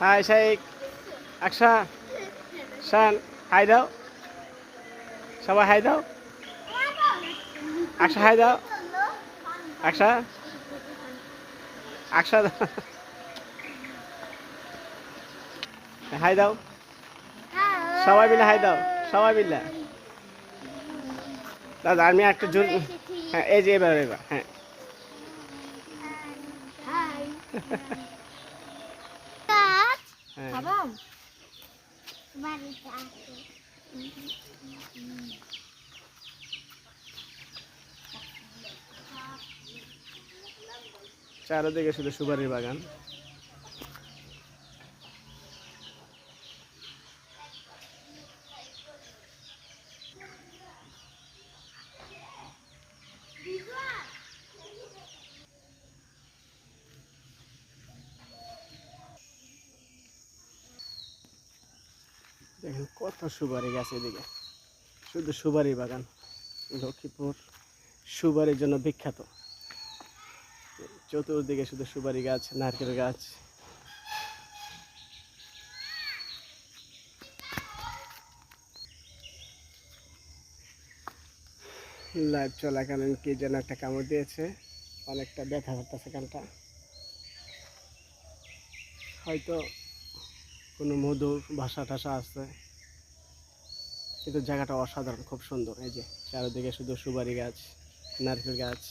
High Shaik Aksha শান, hi দাও। সবাই high দাও। আকশা হাই দাও। আকশা আকশা হাই দাও। সবাই মিলে হাই দাও, সবাই মিলে। দাদা, আমি একটা জোর হ্যাঁ এই যে এবার এবার হ্যাঁ। খাবাম বাড়িতে চারদিকে শুধু সুপারির বাগান। দেখেন কত সুপারি গাছ এদিকে। শুধু সুপারি বাগান, লক্ষ্মীপুর সুপারির জন্য বিখ্যাত। চতুর্দিকে শুধু সুপারি গাছ, নারকেল গাছ। লাইভ চলাকালীন কি যেন একটা কামড় দিয়েছে, অনেকটা ব্যথা করতেছে কানটা। হয়তো কোনো মধুর ভাষা টাষা আছে। কিন্তু জায়গাটা অসাধারণ, খুব সুন্দর। এই যে চারিদিকে শুধু সুপারি গাছ, নারকেল গাছ।